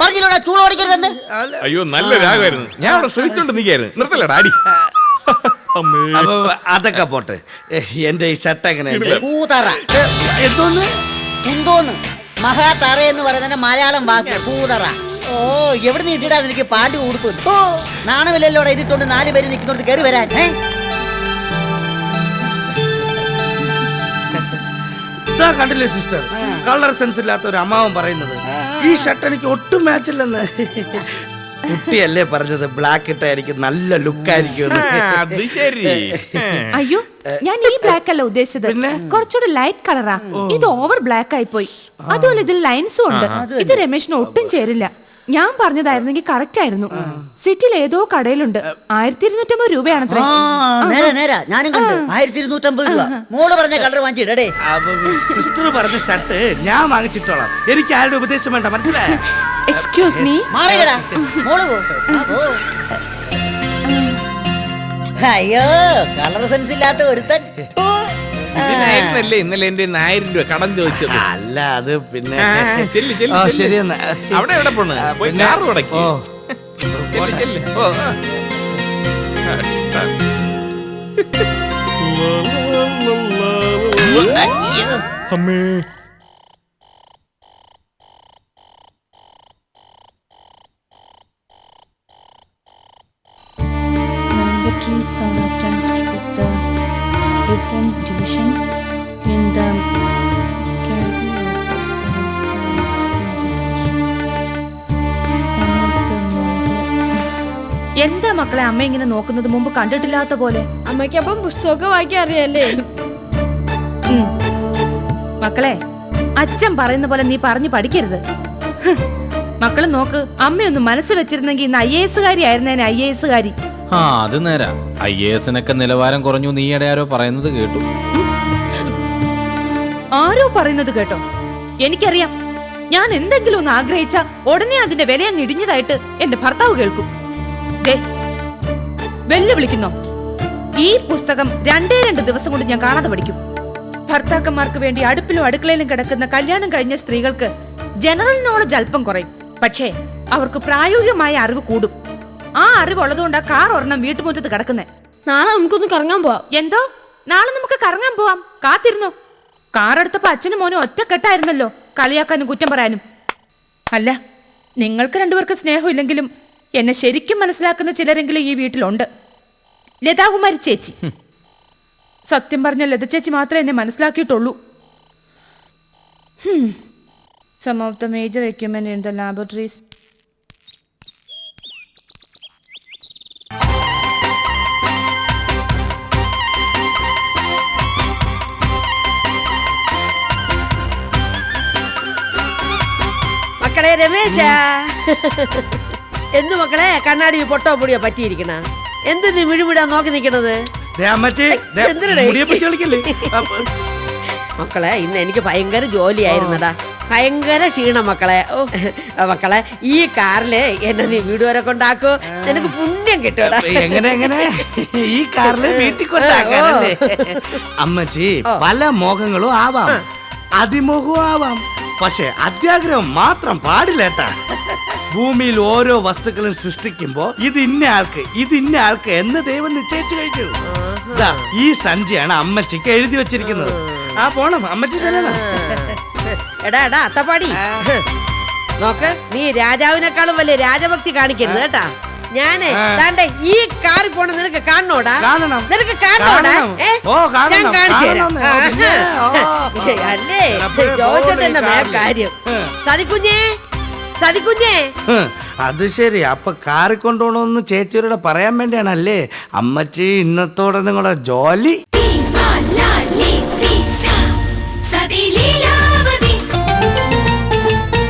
പറഞ്ഞില്ലോടാ ചൂട് ഓടിക്കരുതെന്ന്? അയ്യോ നല്ല രാഗമായിരുന്നു. ഞാൻ അവിടെ ശ്രമിച്ചോണ്ട് നിൽക്കായിരുന്നു നിർത്തലടാ അടി അമ്മേ. അപ്പൊ അതൊക്കെ പോട്ടെ. എന്റെ ഈ ഷർട്ട് എങ്ങനെയുണ്ട് പൂതറ ഏ, എന്തോന്ന്? കുന്തോന്ന് മഹാതറ എന്ന് പറയുന്ന മലയാളം വാക്ക് പൂതറ ഓ എവിടെ നിന്ന് ഇട്ടിടാ നിനക്ക് പാണ്ടി ഉടുപ്പ്? ഓ. നാണമില്ലല്ലോടെ ഇതിട്ടുകൊണ്ട് നാല് പേര് നിൽക്കുന്നോണ്ട് കയറി വരാൻ. ഏ? കണ്ടില്ലേ സിസ്റ്റർ കളർ സെൻസ് ഇല്ലാത്ത ഒരു അമ്മാവൻ പറയുന്നത്. ഈ ഷർട്ട് എനിക്ക് ഒട്ടും മാച്ച് ഇല്ലെന്ന്. കുട്ടിയല്ലേ പറഞ്ഞത് ബ്ലാക്ക് ഇട്ടായിരിക്കും നല്ല ലുക്കായിരിക്കും അത് ശരി. അയ്യോ ഞാൻ ഈ ബ്ലാക്ക് അല്ല ഉദ്ദേശിച്ചത്. കുറച്ചുകൂടി ലൈറ്റ് കളറാ ഇത് ഓവർ ബ്ലാക്ക് ആയി പോയി അതുപോലെ ഇതിൽ ലൈൻസും ഉണ്ട്. ഇത് രമേശിന് ഒട്ടും ചേരില്ല. ഞാൻ പറഞ്ഞതായിരുന്നെങ്കിൽ കറക്റ്റ് ആയിരുന്നു സിറ്റിൽ ഏതോ കടയിലുണ്ട്. ആയിരത്തി ഇരുന്നൂറ്റമ്പത് രൂപയാണത്രേ. നേരെ നേരെ. ഞാനും കണ്ടു. ആയിരത്തി ഇരുന്നൂറ്റമ്പത് രൂപ. മോൾ പറഞ്ഞ കളർ വാങ്ങിച്ചിടേ സിസ്റ്റർ പറഞ്ഞ ഷർട്ട് ഞാൻ വാങ്ങിച്ചിട്ടോളാം. എനിക്ക് ആരുടെ ഉപദേശം വേണ്ട മനസ്സിലായോ? Excuse me മാറിയടാ. മോൾ പോ. പോ. അയ്യോ കളർ സെൻസ് ഇല്ലാത്ത ഒരുത്തൻ. ഓ. ഇതിനായിരുന്നല്ലേ ഇന്നലെ എന്റെ ആയിരം രൂപ കടം ചോദിച്ചത്. അല്ല അത് പിന്നെ ചെല്ല്, ചെല്ല്. അവിടെ എവിടെ പോണ്? പോയി കാറ്. അമ്മേ. Laboratories are attached with the different divisions in the എന്താ മക്കളെ അമ്മ ഇങ്ങനെ നോക്കുന്നത് മുമ്പ് കണ്ടിട്ടില്ലാത്ത പോലെ അമ്മയ്ക്കപ്പം പുസ്തകമൊക്കെ വായിക്കാൻ അറിയാല്ലേ. മക്കളെ അച്ഛൻ പറയുന്ന പോലെ നീ പറഞ്ഞു പഠിക്കരുത്. ഹ്. മക്കൾ നോക്ക് അമ്മയൊന്ന് മനസ്സ് വെച്ചിരുന്നെങ്കിൽ ഇന്ന് ഐ എ എസുകാരി ആയിരുന്നേനെ ഐ എ എസുകാരി ആ അത് നേരാ. ഐ എ എസിനൊക്കെ നിലവാരം കുറഞ്ഞു നീയുടെ ആരോ പറയുന്നത് കേട്ടു. ആരോ പറയുന്നത് കേട്ടോ? എനിക്കറിയാം. ഞാൻ എന്തെങ്കിലും ഒന്ന് ആഗ്രഹിച്ച ഉടനെ അതിന്റെ വില അങ്ങ് ഇടിഞ്ഞതായിട്ട് എന്റെ ഭർത്താവ് കേൾക്കും. വെല്ലുവിളിക്കുന്നോ? ഈ പുസ്തകം രണ്ടേ രണ്ട് ദിവസം കൊണ്ട് ഞാൻ കാണാതെ പഠിക്കും. ഭർത്താക്കന്മാർക്ക് വേണ്ടി അടുപ്പിലും അടുക്കളയിലും കിടക്കുന്ന കല്യാണം കഴിഞ്ഞ സ്ത്രീകൾക്ക് ജനറൽ നോളജ് അല്പം കുറയും. പക്ഷേ അവർക്ക് പ്രായോഗികമായ അറിവ് കൂടും. ആ അറിവ് ഉള്ളതുകൊണ്ടാ കാർ ഒരെണ്ണം വീട്ടുമുറ്റത്ത് കിടക്കുന്നത് നാളെ നമുക്കൊന്ന് കറങ്ങാൻ പോവാം. എന്തോ? നാളെ നമുക്ക് കറങ്ങാൻ പോവാം. കാത്തിരുന്നു? കാർ കാറെടുത്തപ്പോ അച്ഛനും മോനും ഒറ്റക്കെട്ടായിരുന്നല്ലോ. കളിയാക്കാനും കുറ്റം പറയാനും. അല്ല നിങ്ങൾക്ക് രണ്ടുപേർക്ക് സ്നേഹമില്ലെങ്കിലും എന്നെ ശരിക്കും മനസ്സിലാക്കുന്ന ചിലരെങ്കിലും ഈ വീട്ടിലുണ്ട്. ലതാകുമാരി ചേച്ചി. സത്യം പറഞ്ഞ ലത ചേച്ചി മാത്രമേ എന്നെ മനസ്സിലാക്കിയിട്ടുള്ളൂ. Some of the major equipment in the laboratories മക്കളെ രമേശ. എന്തു മക്കളെ? കണ്ണാടി പൊട്ടോ പൊടിയോ പറ്റിയിരിക്കണ? എന്ത് നീ മിഴിമിടാ നോക്കി നിക്കണത്? മക്കളെ ഇന്ന് എനിക്ക് ഭയങ്കര ജോലിയായിരുന്നടാ. ഭയങ്കര ക്ഷീണം മക്കളെ. ഓ മക്കളെ ഈ കാറിൽ എന്നെ നീ വീട് വരെ കൊണ്ടാക്കോ. നിനക്ക് പുണ്യം കിട്ടും എങ്ങനെ എങ്ങനെ? ഈ കാറിൽ വീട്ടിൽ കൊണ്ടാക്കാനല്ലേ? അമ്മച്ചി പല മോഹങ്ങളും ആവാം. അതിമോഹവും ആവാം. പക്ഷെ അത്യാഗ്രഹം മാത്രം പാടില്ലേട്ടാ ഭൂമിയിൽ ഓരോ വസ്തുക്കളും സൃഷ്ടിക്കുമ്പോ ഇത് ഇന്ന ആൾക്ക് ഇത് ഇന്ന ആൾക്ക് എന്ന് ദൈവം നിശ്ചയിച്ചു കഴിഞ്ഞു ദാ, ഈ സഞ്ചിയാണ് അമ്മച്ചിക്ക് എഴുതി വെച്ചിരിക്കുന്നത് ആ പോണം അമ്മച്ചി ചെല്ലണം എടാ എടാ അത്തപ്പാടി നോക്ക് നീ രാജാവിനേക്കാളും വലിയ രാജഭക്തി കാണിക്കരുത് കേട്ടാ ഞാനേ ആ. ദാണ്ടെ ഈ കാറി പോണ നിനക്ക് കാണണോടാ കാണണം. നിനക്ക് കാണണോടാ കാണണം. ഏ? ഓ, കാണണം. ഞാൻ കാണിച്ചു തരാം കാണണം. ഓ, പിന്നെ, ഓ. അല്ലേ കാറിൽ. കാര്യം. സതികുഞ്ഞേ സതിക്കുഞ്ഞേ സതിക്കുഞ്ഞേ. അത് ശരി. അപ്പൊ കാറി കൊണ്ടുപോകണമെന്ന് ചേച്ചിയോട് പറയാൻ വേണ്ടിയാണല്ലേ? അമ്മച്ചി ഇന്നത്തോടെ നിങ്ങളുടെ ജോലി. സതി Sadili